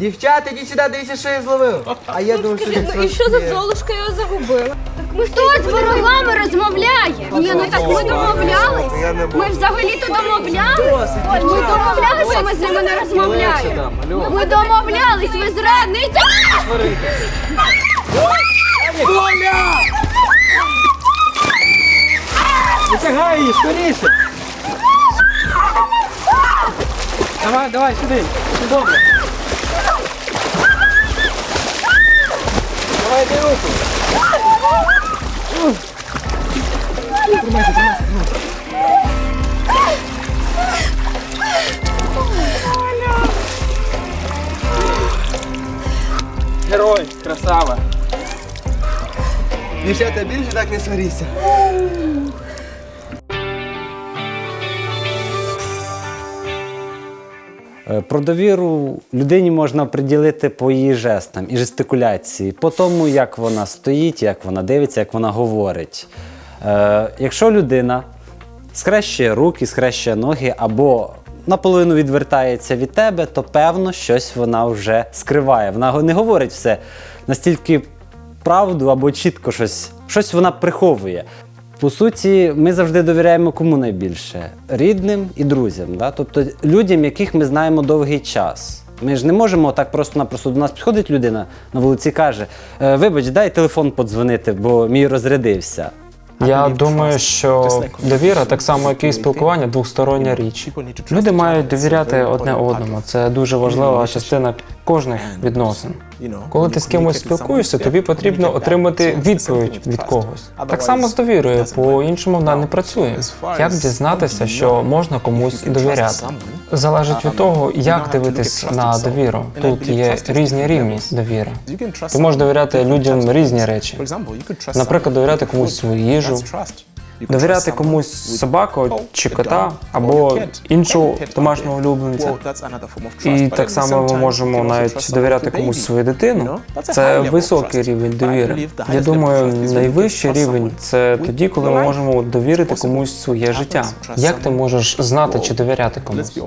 Дівчата, ідіть сюди, дивіться, що я зловив. А я думав, що Ну і що за золушка його загубила? Ми Хто з ворогами розмовляє? Ні, ну так ми домовлялись. Ми взагалі-то домовлялись. Ми домовлялись, що ми з ними не розмовляємо. Ми домовлялись, ви зрадниця! Витягай її, скоріше. Давай, давай, сюди. Все добре. Давай, дай руку. Ух. Тримайся, тримайся, тримайся. Герой, красава. Дівчата, більше так не сваріться. Про довіру людині можна приділити по її жестам і жестикуляції, по тому, як вона стоїть, як вона дивиться, як вона говорить. Е, якщо людина скрещує руки, скрещує ноги або наполовину відвертається від тебе, то певно щось вона вже скриває. Вона не говорить все настільки правду або чітко щось, щось вона приховує. По суті, ми завжди довіряємо кому найбільше рідним і друзям, да? тобто людям, яких ми знаємо довгий час. Ми ж не можемо так просто-напросто до нас підходить людина на вулиці і каже: «Е, Вибач, дай телефон подзвонити, бо мій розрядився. Я думаю, що довіра, так само як і спілкування, двостороння річ. Люди мають довіряти одне одному. Це дуже важлива частина кожних відносин. Коли ти з кимось спілкуєшся, тобі потрібно отримати відповідь від когось. Так само з довірою, по-іншому вона не працює. Як дізнатися, що можна комусь довіряти? Залежить від того, як дивитись на довіру. Тут є різні рівні довіри. Ти можеш довіряти людям різні речі. Наприклад, довіряти комусь свою їжу, довіряти комусь собаку чи кота або іншого домашнього улюбленця. І так само ми можемо навіть довіряти комусь свою дитину. Це високий рівень довіри. Я думаю, найвищий рівень це тоді, коли ми можемо довірити комусь своє життя. Як ти можеш знати чи довіряти комусь?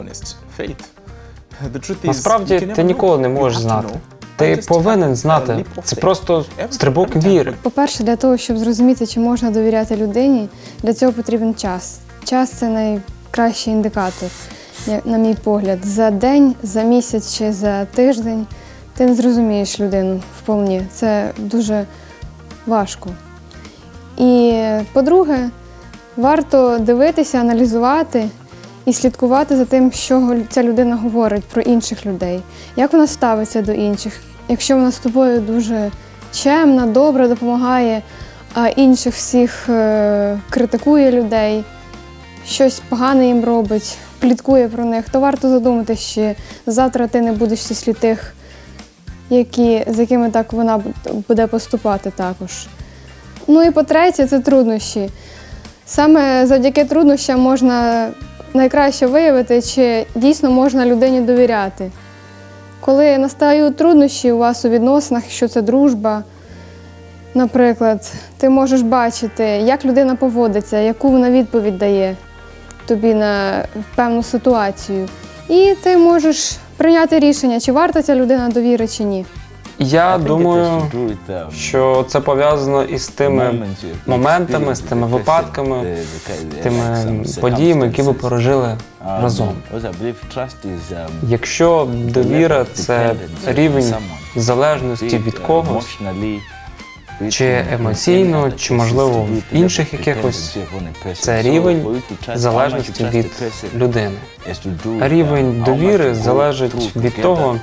Насправді ти ніколи не можеш знати. Ти повинен знати. Це просто стрибок віри. По-перше, для того, щоб зрозуміти, чи можна довіряти людині, для цього потрібен час. Час це найкращий індикатор, на мій погляд. За день, за місяць чи за тиждень ти не зрозумієш людину вповні. Це дуже важко. І по-друге, варто дивитися, аналізувати і слідкувати за тим, що ця людина говорить про інших людей, як вона ставиться до інших. Якщо вона з тобою дуже чемна, добра, допомагає, а інших всіх е, критикує людей, щось погане їм робить, пліткує про них, то варто задуматися, чи завтра ти не будеш в тих, які, з якими так вона буде поступати також. Ну і по-третє, це труднощі. Саме завдяки труднощам можна найкраще виявити, чи дійсно можна людині довіряти. Коли настають труднощі у вас у відносинах, що це дружба, наприклад, ти можеш бачити, як людина поводиться, яку вона відповідь дає тобі на певну ситуацію. І ти можеш прийняти рішення, чи варта ця людина довіри, чи ні. Я думаю, що це пов'язано із тими моментами, з тими випадками, тими подіями, які ви пережили разом. Якщо довіра це рівень залежності від когось, чи емоційно, чи можливо в інших якихось, це рівень залежності від людини. Рівень довіри залежить від того,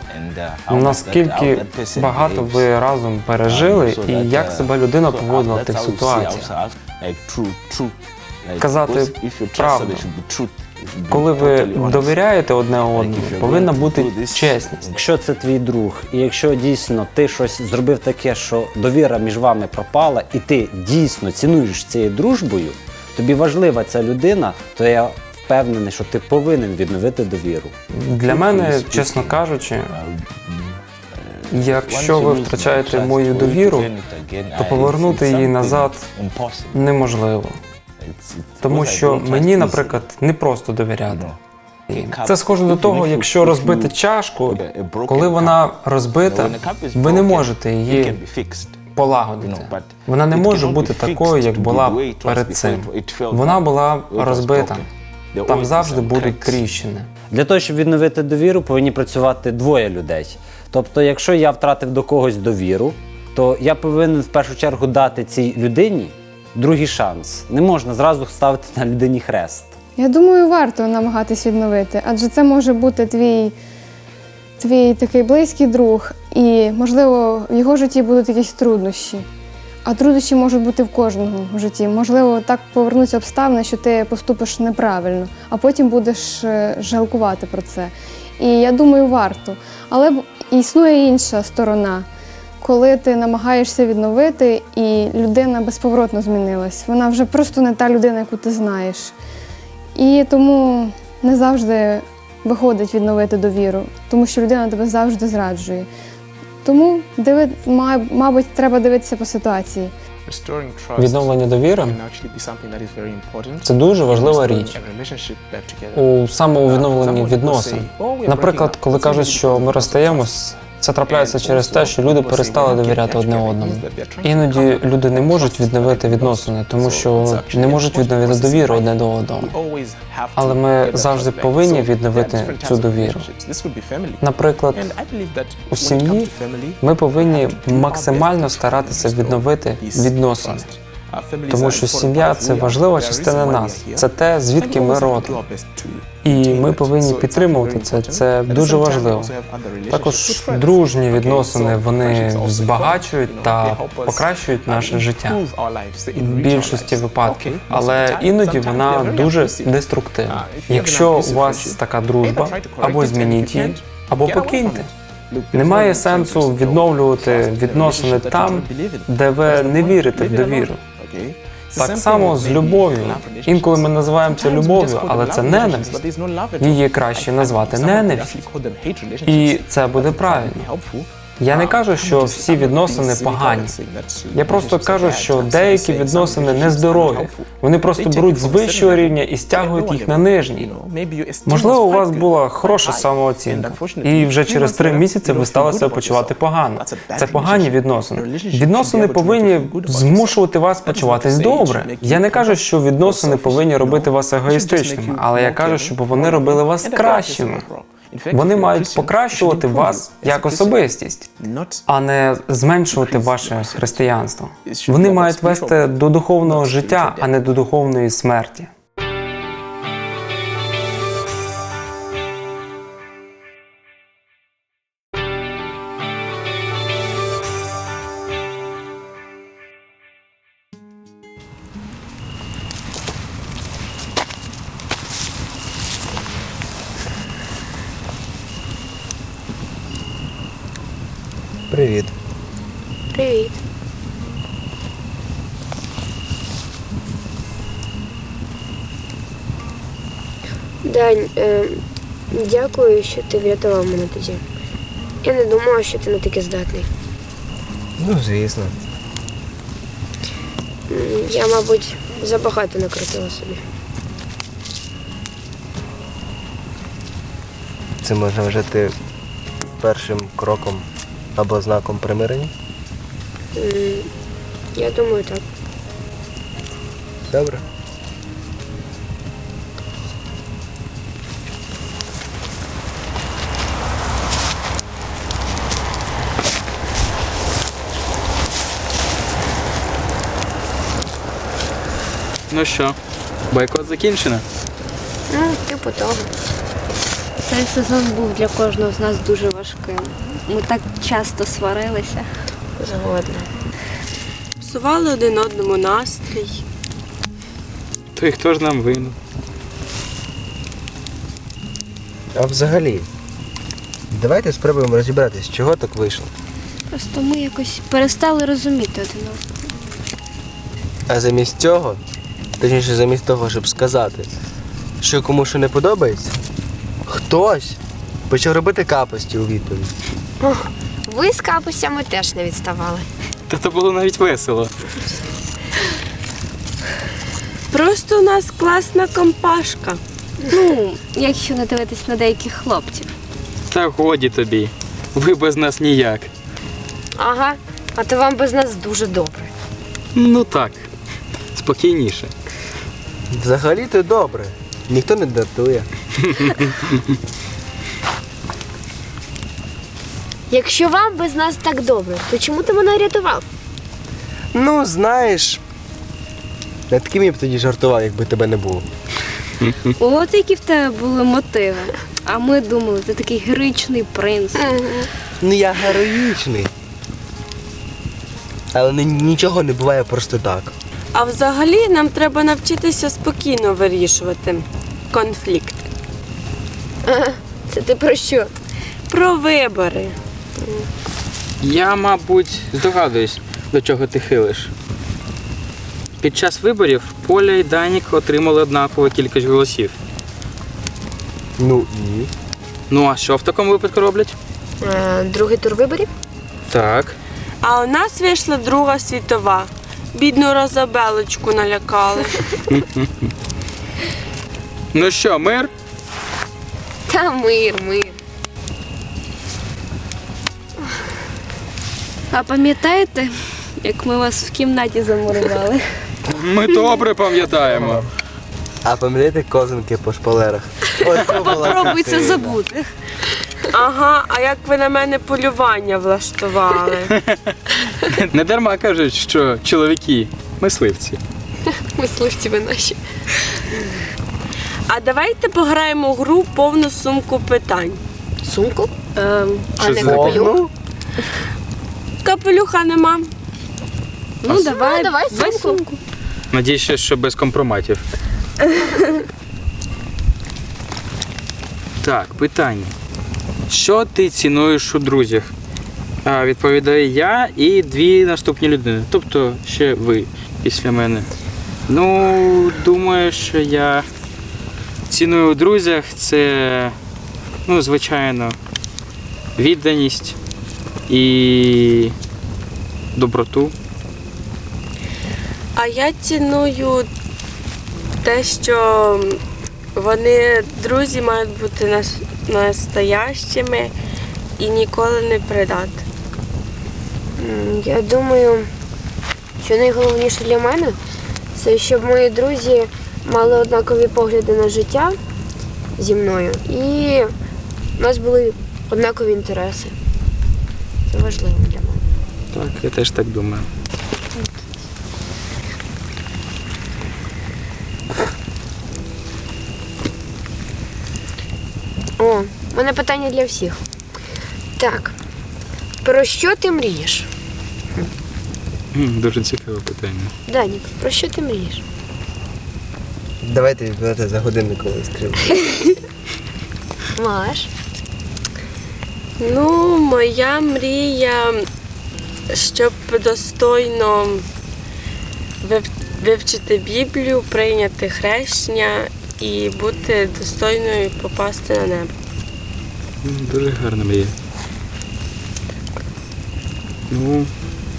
наскільки багато ви разом пережили і як себе людина поводила в тих ситуаціях. Казати правду. Коли ви довіряєте одне одному, повинна бути чесність. Якщо це твій друг, і якщо дійсно ти щось зробив таке, що довіра між вами пропала, і ти дійсно цінуєш цією дружбою, тобі важлива ця людина, то я впевнений, що ти повинен відновити довіру. Для мене, чесно кажучи, якщо ви втрачаєте мою довіру, то повернути її назад неможливо. Тому що мені, наприклад, не просто довіряти. Це схоже до того, якщо розбити чашку, коли вона розбита, ви не можете її полагодити. Вона не може бути такою, як була перед цим. Вона була розбита. Там завжди будуть тріщини. Для того, щоб відновити довіру, повинні працювати двоє людей. Тобто, якщо я втратив до когось довіру, то я повинен в першу чергу дати цій людині другий шанс. Не можна зразу ставити на людині хрест. Я думаю, варто намагатись відновити, адже це може бути твій, твій такий близький друг, і, можливо, в його житті будуть якісь труднощі. А труднощі можуть бути в кожного в житті. Можливо, так повернуться обставини, що ти поступиш неправильно, а потім будеш е, жалкувати про це. І я думаю, варто. Але існує інша сторона, коли ти намагаєшся відновити, і людина безповоротно змінилась. Вона вже просто не та людина, яку ти знаєш. І тому не завжди виходить відновити довіру, тому що людина тебе завжди зраджує. Тому диви, мабуть, треба дивитися по ситуації. Відновлення довіри це дуже важлива річ у самовідновленні відносин. Наприклад, коли кажуть, що ми розстаємось, це трапляється через те, що люди перестали довіряти одне одному. Іноді люди не можуть відновити відносини, тому що не можуть відновити довіру одне до одного. Але ми завжди повинні відновити цю довіру. Наприклад, у сім'ї ми повинні максимально старатися відновити відносини. Тому що сім'я це важлива частина нас. Це те, звідки ми родом. І ми повинні підтримувати це. Це дуже важливо. Також дружні відносини вони збагачують та покращують наше життя в більшості випадків, але іноді вона дуже деструктивна. Якщо у вас така дружба, або змініть її, або покиньте. Немає сенсу відновлювати відносини там, де ви не вірите в довіру. Так само з любов'ю. Інколи ми називаємо це любов'ю, але це ненависть. Її краще назвати ненависть. І це буде правильно. Я не кажу, що всі відносини погані. Я просто кажу, що деякі відносини нездорові. Вони просто беруть з вищого рівня і стягують їх на нижній. Можливо, у вас була хороша самооцінка, і вже через три місяці ви стали себе почувати погано. Це погані відносини. Відносини повинні змушувати вас почуватись добре. Я не кажу, що відносини повинні робити вас егоїстичними, але я кажу, щоб вони робили вас кращими. Вони мають покращувати вас як особистість, а не зменшувати ваше християнство. Вони мають вести до духовного життя, а не до духовної смерті. Привіт. Дань, е, дякую, що ти врятував мене тоді. Я не думала, що ти на таке здатний. Ну, звісно. Я, мабуть, забагато накрутила собі. Це можна вважати першим кроком або знаком примирення. М, Я думаю, так. Добре. Ну що, бойкот закінчено? Ну, типу того. Цей сезон був для кожного з нас дуже важким. Ми так часто сварилися. Згодна. Псували один одному настрій. То і хто ж нам винен? А взагалі, давайте спробуємо розібратись, чого так вийшло. Просто ми якось перестали розуміти один одного. А замість цього, точніше, замість того, щоб сказати, що кому що не подобається, хтось почав робити капості у відповідь. Ви з капустями теж не відставали. Та то було навіть весело. Просто у нас класна компашка. Ну, якщо не дивитись на деяких хлопців. Та годі тобі. Ви без нас ніяк. Ага, а то вам без нас дуже добре. Ну так. Спокійніше. Взагалі-то добре. Ніхто не датує. Якщо вам без нас так добре, то чому ти мене рятував? Ну, знаєш. Над ким я б тоді жартував, якби тебе не було. От які в тебе були мотиви. А ми думали, ти такий героїчний принц. Ну я героїчний. Але ні- нічого не буває просто так. А взагалі нам треба навчитися спокійно вирішувати конфлікт. Це ти про що? Про вибори. Я, мабуть, здогадуюсь, до чого ти хилиш. Під час виборів Поля і Данік отримали однакову кількість голосів. Ну і. Ну а що в такому випадку роблять? Е, другий тур виборів? Так. А у нас вийшла Друга світова. Бідну Розабелочку налякали. Ну що, мир? Та мир, мир. А пам'ятаєте, як ми вас в кімнаті замурували? Ми добре пам'ятаємо. А пам'ятаєте козинки по шпалерах? Ось це була Попробуй це картина. забути. Ага, а як ви на мене полювання влаштували? Не дарма кажуть, що чоловіки мисливці. Мисливці ви наші. А давайте пограємо в гру повну сумку питань. Сумку? Ем, А Що не за- капелюх? Капелюха нема. ну, давай, Ну, давай давай сумку. сумку. Надіюся, що без компроматів. Так, питання. Що ти цінуєш у друзях? А, відповідаю я і дві наступні людини. Тобто ще ви після мене. Ну, думаю, що я ціную у друзях це, ну, звичайно, відданість і доброту. А я ціную те, що вони, друзі, мають бути настоящими і ніколи не предати. Я думаю, що найголовніше для мене це щоб мої друзі мали однакові погляди на життя зі мною і у нас були однакові інтереси. Це важливо для мене. Так, я теж так думаю. О, у мене питання для всіх. Так, про що ти мрієш? М, Дуже цікаве питання. Данік, про що ти мрієш? давайте відповідати за годинниковою стрілкою. Маш. Ну, моя мрія, щоб достойно вивчити Біблію, прийняти хрещення і бути достойною попасти на небо. Дуже гарна мрія. Ну,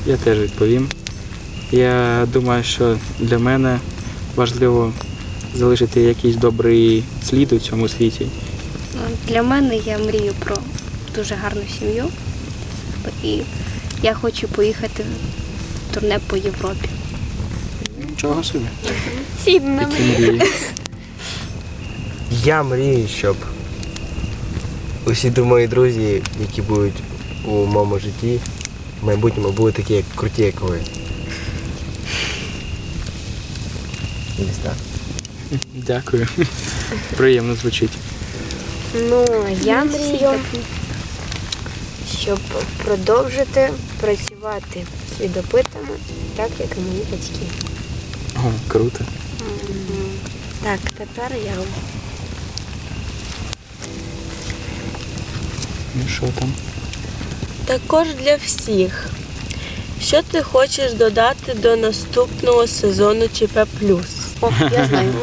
я теж відповім. Я думаю, що для мене важливо залишити якийсь добрий слід у цьому світі. Для мене я мрію про дуже гарну сім'ю. І я хочу поїхати в турне по Європі. Нічого собі. Цінна мрії. Я мрію, щоб усі мої друзі, які будуть у моєму житті, в майбутньому були такі як круті, як ви. Десь так. Дякую. Приємно звучить. Ну, а я мрію, щоб продовжити працювати свідопитами, так як і мої батьки. О, круто. Так, тепер я. Ну що там? Також для всіх. Що ти хочеш додати до наступного сезону ЧП О, я знаю.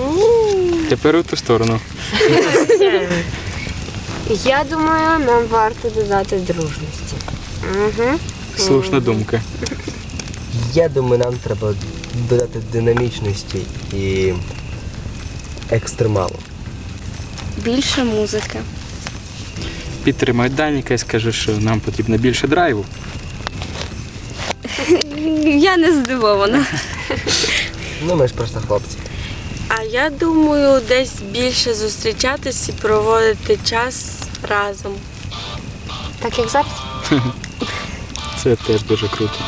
Тепер у ту сторону. Я думаю, нам варто додати дружності. Угу. Слушна думка. Я думаю, нам треба додати динамічності і екстремалу. Більше музики. Підтримаю Даніка і скажу, що нам потрібно більше драйву. Я не здивована. Ну, ми ж просто хлопці. А я думаю, десь більше зустрічатись і проводити час разом. Так як зараз? Це теж дуже круто.